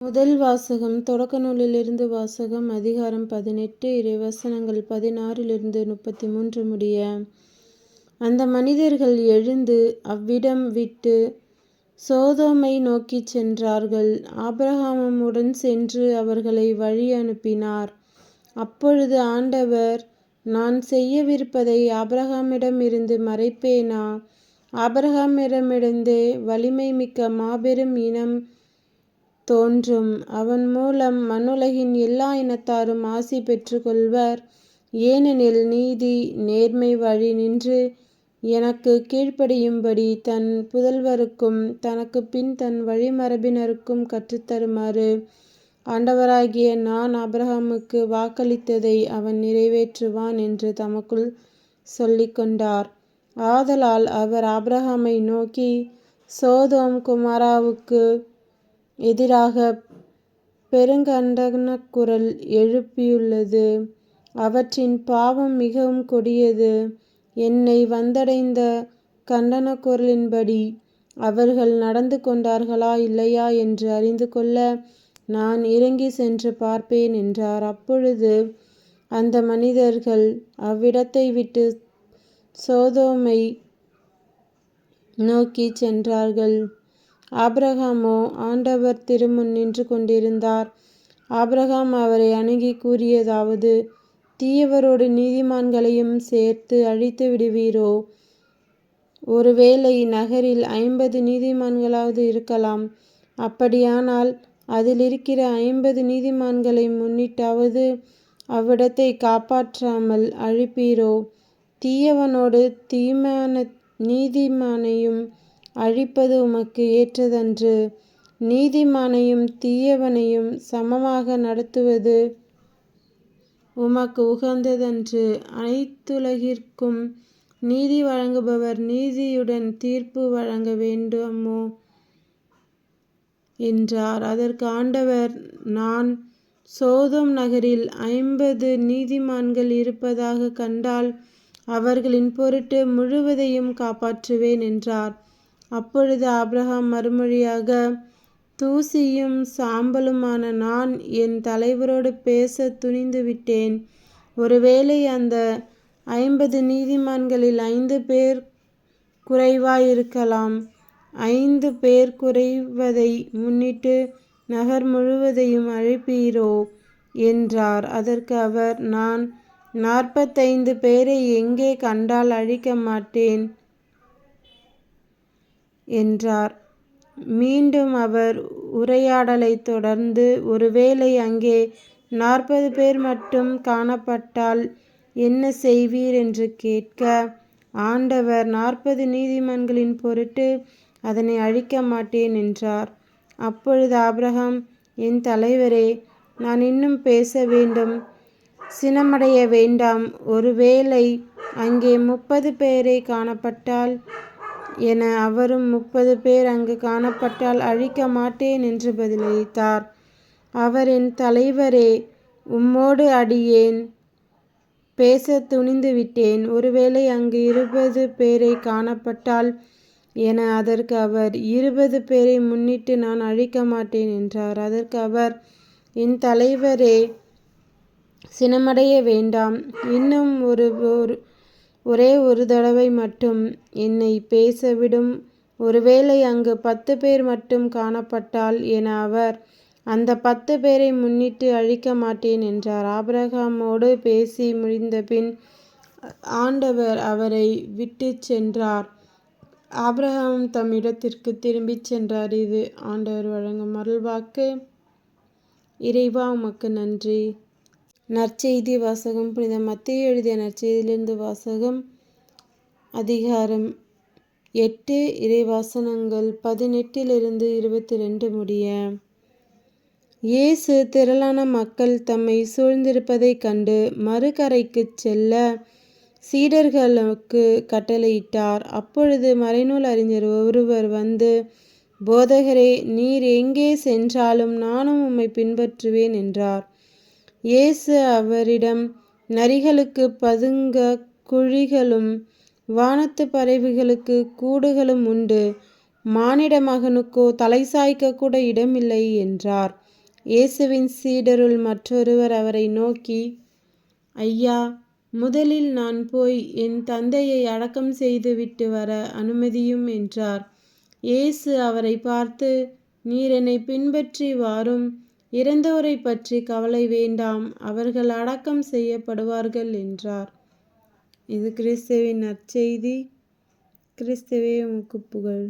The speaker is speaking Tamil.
முதல் வாசகம் தொடக்க நூலிலிருந்து வாசகம் அதிகாரம் பதினெட்டு இறைவசனங்கள் பதினாறிலிருந்து முப்பத்தி மூன்று முடிய அந்த மனிதர்கள் எழுந்து அவ்விடம் விட்டு சோதோமை நோக்கிச் சென்றார்கள். ஆபிரகாமும் சென்று அவர்களை வழி அனுப்பினார். அப்பொழுது ஆண்டவர் நான் செய்யவிருப்பதை ஆபிரகாமிடம் இருந்து மறைப்பேனா? ஆபிரகாமிடமிருந்தே வலிமை மிக்க மாபெரும் இனம் தோன்றும். அவன் மூலம் மண்ணுலகின் எல்லா இனத்தாரும் ஆசி பெற்றுக்கொள்வர். ஏனெனில் நீதி நேர்மை வழி நின்று எனக்கு கீழ்ப்படியும்படி தன் புதல்வருக்கும் தனக்கு பின் தன் வழிமரபினருக்கும் கற்றுத்தருமாறு ஆண்டவராகிய நான் அப்ரஹாமுக்கு வாக்களித்ததை அவன் நிறைவேற்றுவான் என்று தமக்குள் சொல்லிக்கொண்டார் ஆதலால் அவர் ஆப்ரஹாமை நோக்கி சோதோம் குமாராவுக்கு எதிராக பெருங்கண்டனக்குரல் எழுப்பியுள்ளது. அவற்றின் பாவம் மிகவும் கொடியது. என்னை வந்தடைந்த கண்டனக் குரலின்படி அவர்கள் நடந்து கொண்டார்களா இல்லையா என்று அறிந்து கொள்ள நான் இறங்கி சென்று பார்ப்பேன் என்றார். அப்பொழுது அந்த மனிதர்கள் அவ்விடத்தை விட்டு சோதோமை நோக்கி சென்றார்கள். ஆபிரகாமோ ஆண்டவர் திருமுன் நின்று கொண்டிருந்தார். ஆபிரகாம் அவரை அணுகி கூறியதாவது தீயவரோடு நீதிமான்களையும் சேர்த்து அழித்து விடுவீரோ? ஒருவேளை நகரில் ஐம்பது நீதிமான்களாவது இருக்கலாம். அப்படியானால் அதில் இருக்கிற ஐம்பது நீதிமான்களை முன்னிட்டாவது அவ்விடத்தை காப்பாற்றாமல் அழிப்பீரோ? தீயவனோடு தீமான நீதிமானையும் அழிப்பது உமக்கு ஏற்றதன்று நீதிமானையும் தீயவனையும் சமமாக நடத்துவது உமக்கு உகந்ததன்று அனைத்துலகிற்கும் நீதி வழங்குபவர் நீதியுடன் தீர்ப்பு வழங்க வேண்டுமோ? என்றார். அதற்கு ஆண்டவர் நான் சோதோம் நகரில் ஐம்பது நீதிமான்கள் இருப்பதாக கண்டால் அவர்களின் பொருட்டு முழுவதையும் காப்பாற்றுவேன் என்றார். அப்பொழுது ஆபிரகாம் மறுமொழியாக தூசியும் சாம்பலுமான நான் என் தலைவரோடு பேச துணிந்து விட்டேன். ஒருவேளை அந்த ஐம்பது நீதிமான்களில் ஐந்து பேர் குறைவாயிருக்கலாம். ஐந்து பேர் குறைவதை முன்னிட்டு நகர் முழுவதையும் அழைப்பீரோ? என்றார். அதற்கு அவர் நான் நாற்பத்தைந்து பேரை எங்கே கண்டால் அழிக்க மாட்டேன். என்றார். மீண்டும் அவர் உரையாடலை தொடர்ந்து ஒருவேளை அங்கே நாற்பது பேர் மட்டும் காணப்பட்டால் என்ன செய்வீர் என்று கேட்க ஆண்டவர் நாற்பது நீதிமன்களின் பொருட்டு அதனை அழிக்க மாட்டேன் என்றார். அப்பொழுது ஆபிரகாம் என் தலைவரே நான் இன்னும் பேச வேண்டும் சினமடைய வேண்டாம். ஒருவேளை அங்கே முப்பது பேரை காணப்பட்டால் என அவரும் முப்பது பேர் அங்கு காணப்பட்டால் அழிக்க மாட்டேன் என்று பதிலளித்தார். அவர் என் தலைவரே உம்மோடு அடியேன். பேச துணிந்து விட்டேன். ஒருவேளை அங்கு இருபது பேரை காணப்பட்டால் என அதற்கு அவர் இருபது பேரை முன்னிட்டு நான் அழிக்க மாட்டேன் என்றார். அதற்கு அவர் என் தலைவரே சினமடைய வேண்டாம். இன்னும் ஒரு ஒரே ஒரு தடவை மட்டும் என்னை பேசவிடும். ஒருவேளை அங்கு பத்து பேர் மட்டும் காணப்பட்டால் என அவர் அந்த பத்து பேரை முன்னிட்டு அழிக்க மாட்டேன் என்றார். ஆபிரகாமோடு பேசி முடிந்தபின் ஆண்டவர் அவரை விட்டு சென்றார். ஆபிரகாம் தம் இடத்திற்கு திரும்பிச் சென்றார். இது ஆண்டவர் வழங்கும் அருள்வாக்கு. இறைவா உமக்கு நன்றி. நற்செய்தி வாசகம் புனித மத்திய எழுதிய நற்செய்தியிலிருந்து வாசகம் அதிகாரம் எட்டு இறைவாசனங்கள் பதினெட்டிலிருந்து இருபத்தி ரெண்டு முடிய. இயேசு திரளான மக்கள் தம்மை சூழ்ந்திருப்பதைக் கண்டு மறுகரைக்கு செல்ல சீடர்களுக்கு கட்டளையிட்டார். அப்பொழுது மறைநூல் அறிஞர் ஒருவர் வந்து போதகரே நீர் எங்கே சென்றாலும் நானும் உம்மை பின்பற்றுவேன் என்றார். இயேசு அவரிடம் நரிகளுக்கு பதுங்க குழிகளும் வானத்து பறவைகளுக்கு கூடுகளும் உண்டு. மானிட மகனுக்கோ தலை சாய்க்க கூட இடமில்லை என்றார். இயேசுவின் சீடருள் மற்றொருவர் அவரை நோக்கி ஐயா முதலில் நான் போய் என் தந்தையை அடக்கம் செய்துவிட்டு வர அனுமதியும் என்றார். இயேசு அவரை பார்த்து நீர் என்னை பின்பற்றி வாரும். இறந்தோரை பற்றி கவலை வேண்டாம் அவர்கள் அடக்கம் செய்யப்படுவார்கள் என்றார். இது கிறிஸ்துவின் நற்செய்தி. கிறிஸ்துவே உமக்கு புகழ்.